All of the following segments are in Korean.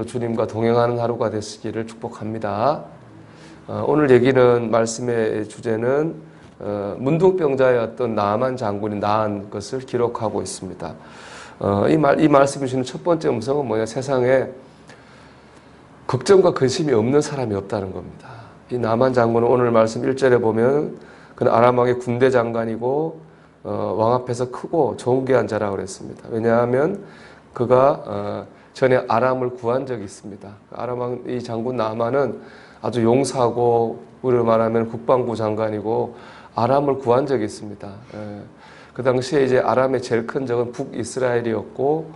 오늘도 주님과 동행하는 하루가 되시기를 축복합니다. 어, 오늘 얘기는 말씀의 주제는 어, 문둥병자였던 나만 장군이 낳은 것을 기록하고 있습니다. 어, 이, 말, 이 말씀이 주는 첫 번째 음성은 뭐냐? 세상에 걱정과 근심이 없는 사람이 없다는 겁니다. 이 나만 장군은 오늘 말씀 1절에 보면 그는 아람왕의 군대 장관이고 어, 왕 앞에서 크고 존귀한 자라고 그랬습니다. 왜냐하면 그가 어, 전에 아람을 구한 적이 있습니다. 아람왕 이 장군 나만은 아주 용사고 우리로 말하면 국방부 장관이고 아람을 구한 적이 있습니다. 예. 그 당시에 이제 아람의 제일 큰 적은 북이스라엘이었고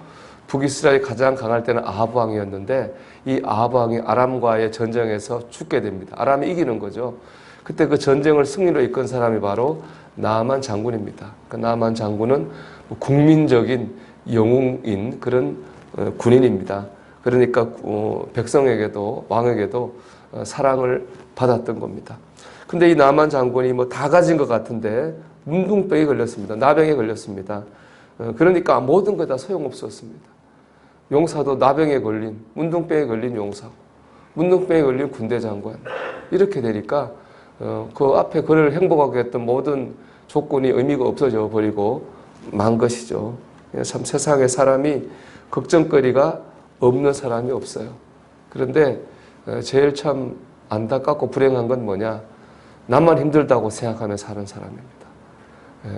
북이스라엘이 가장 강할 때는 아합 왕이었는데 이 아합 왕이 아람과의 전쟁에서 죽게 됩니다. 아람이 이기는 거죠. 그때 그 전쟁을 승리로 이끈 사람이 바로 나만 장군입니다. 그 나만 장군은 뭐 국민적인 영웅인 그런 어, 군인입니다. 그러니까 어, 백성에게도 왕에게도 어, 사랑을 받았던 겁니다. 근데 이 나만 장군이 뭐 다 가진 것 같은데 문둥병에 걸렸습니다. 나병에 걸렸습니다. 그러니까 모든 것다 소용없었습니다. 용사도 나병에 걸린, 문둥병에 걸린 용사, 문둥병에 걸린 군대 장관. 이렇게 되니까 그 앞에 그를 행복하게 했던 모든 조건이 의미가 없어져 버리고 만 것이죠. 참 세상에 사람이 걱정거리가 없는 사람이 없어요. 그런데 제일 참 안타깝고 불행한 건 뭐냐? 나만 힘들다고 생각하며 사는 사람입니다.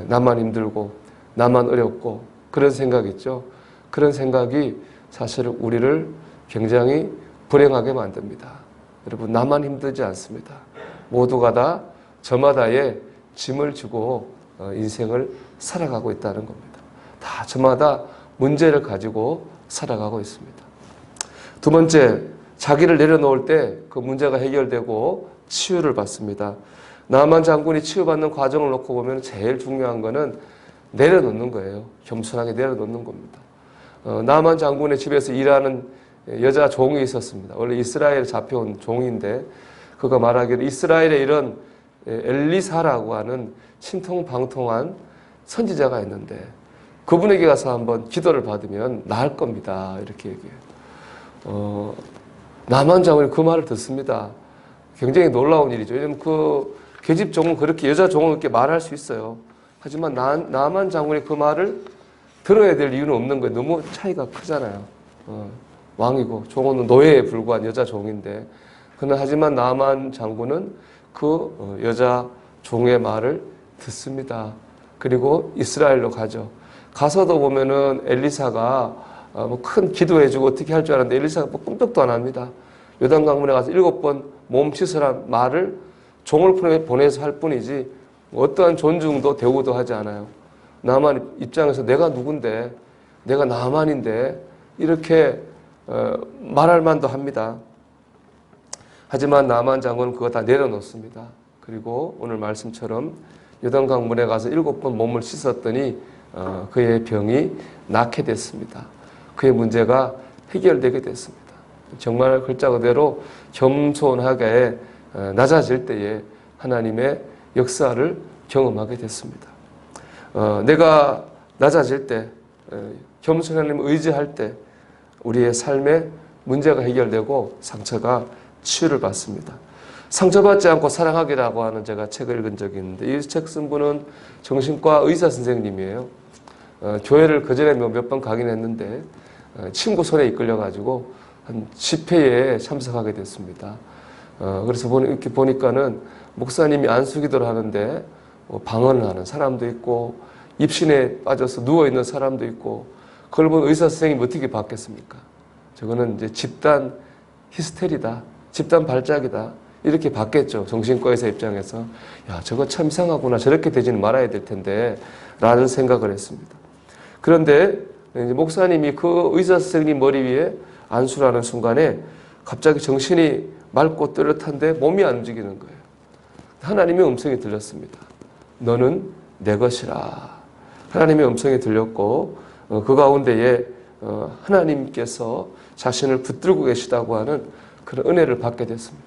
나만 힘들고, 나만 어렵고, 그런 생각 있죠? 그런 생각이 사실 우리를 굉장히 불행하게 만듭니다. 여러분, 나만 힘들지 않습니다. 모두가 다 저마다의 짐을 지고 인생을 살아가고 있다는 겁니다. 다 저마다 문제를 가지고 살아가고 있습니다. 두 번째, 자기를 내려놓을 때 그 문제가 해결되고 치유를 받습니다. 나만 장군이 치유받는 과정을 놓고 보면 제일 중요한 거는 내려놓는 거예요. 겸손하게 내려놓는 겁니다. 어, 나만 장군의 집에서 일하는 여자 종이 있었습니다. 원래 이스라엘에 잡혀온 종인데 그가 말하기를 이스라엘에 이런 엘리사라고 하는 신통방통한 선지자가 있는데 그분에게 가서 한번 기도를 받으면 나을 겁니다. 이렇게 얘기해요. 어, 나만 장군이 그 말을 듣습니다. 굉장히 놀라운 일이죠. 왜냐면 그 계집 종은 그렇게 여자 종은 그렇게 말할 수 있어요. 하지만 나, 나만 장군이 그 말을 들어야 될 이유는 없는 거예요. 너무 차이가 크잖아요. 어, 왕이고 종은 노예에 불과한 여자 종인데 그는 하지만 나만 장군은 그 어, 여자 종의 말을 듣습니다. 그리고 이스라엘로 가죠. 가서도 보면은 엘리사가 어, 뭐큰 기도해주고 어떻게 할 줄 알았는데 엘리사가 뭐 꿈떡도 안 합니다. 요단 강문에 가서 일곱 번 몸 씻으란 말을 종을 보내서 할 뿐이지 어떠한 존중도 대우도 하지 않아요. 나만 입장에서 내가 누군데 내가 나만인데 이렇게 어, 말할 만도 합니다. 하지만 나만 장군은 그거 다 내려놓습니다. 그리고 오늘 말씀처럼 요단강물에 가서 일곱 번 몸을 씻었더니 어, 그의 병이 낫게 됐습니다. 그의 문제가 해결되게 됐습니다. 정말 글자 그대로 겸손하게 어, 낮아질 때에 하나님의 역사를 경험하게 됐습니다. 어, 내가 낮아질 때, 겸손 하나님 의지할 때 우리의 삶에 문제가 해결되고 상처가 치유를 받습니다. 상처받지 않고 사랑하기라고 하는 제가 책을 읽은 적이 있는데 이 책 쓴 분은 정신과 의사 선생님이에요. 어, 교회를 그전에 몇 번 가긴 했는데 어, 친구 손에 이끌려가지고 한 10회에 참석하게 됐습니다. 어, 그래서 보니, 이렇게 보니까는 목사님이 안수기도를 하는데 뭐 방언을 하는 사람도 있고 입신에 빠져서 누워있는 사람도 있고 그걸 본 의사 선생님이 어떻게 받겠습니까? 저거는 이제 집단 히스테리다. 집단 발작이다. 이렇게 받겠죠. 정신과의사 입장에서. 야, 저거 참 이상하구나. 저렇게 되지는 말아야 될 텐데. 라는 생각을 했습니다. 그런데 목사님이 그 의사 선생님 머리 위에 안수라는 순간에 갑자기 정신이 맑고 뚜렷한데 몸이 안 움직이는 거예요. 하나님의 음성이 들렸습니다. 너는 내 것이라. 하나님의 음성이 들렸고 어, 그 가운데에 어, 하나님께서 자신을 붙들고 계시다고 하는 그런 은혜를 받게 됐습니다.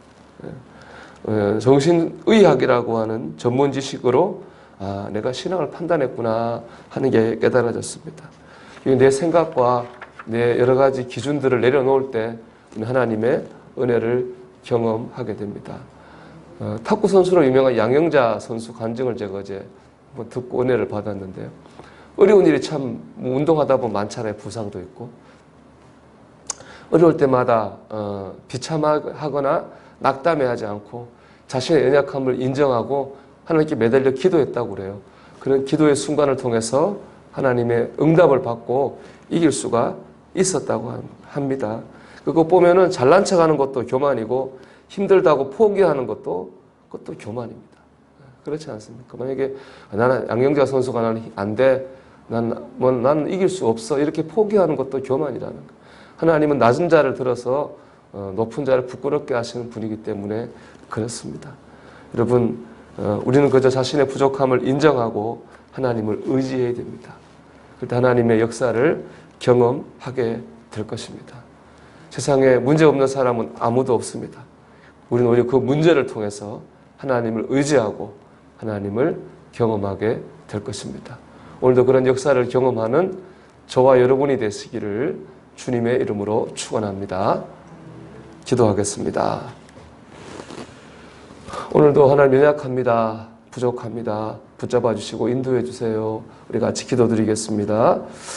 예. 어, 정신의학이라고 하는 전문 지식으로 아, 내가 신앙을 판단했구나 하는 게 깨달아졌습니다. 내 생각과 내 여러 가지 기준들을 내려놓을 때 하나님의 은혜를 경험하게 됩니다. 어, 탁구 선수로 유명한 양영자 선수 간증을 제가 어제 듣고 은혜를 받았는데요. 어려운 일이 참뭐 운동하다 보면 많잖아요. 부상도 있고. 어려울 때마다 어, 비참하거나 낙담해하지 않고 자신의 연약함을 인정하고 하나님께 매달려 기도했다고 그래요. 그런 기도의 순간을 통해서 하나님의 응답을 받고 이길 수가 있었다고 합니다. 그거 보면은 잘난 척하는 것도 교만이고 힘들다고 포기하는 것도 그것도 교만입니다. 그렇지 않습니까? 만약에 나는 양영자 선수가 나는 안 돼, 난 뭐 나는 이길 수 없어 이렇게 포기하는 것도 교만이라는 거. 하나님은 낮은 자를 들어서 어, 높은 자를 부끄럽게 하시는 분이기 때문에 그렇습니다. 여러분, 어, 우리는 그저 자신의 부족함을 인정하고 하나님을 의지해야 됩니다. 그때 하나님의 역사를 경험하게 될 것입니다. 세상에 문제 없는 사람은 아무도 없습니다. 우리는 오히려 그 문제를 통해서 하나님을 의지하고 하나님을 경험하게 될 것입니다. 오늘도 그런 역사를 경험하는 저와 여러분이 되시기를 주님의 이름으로 축원합니다. 기도하겠습니다. 오늘도 하나님 연약합니다. 부족합니다. 붙잡아 주시고 인도해 주세요. 우리 같이 기도드리겠습니다.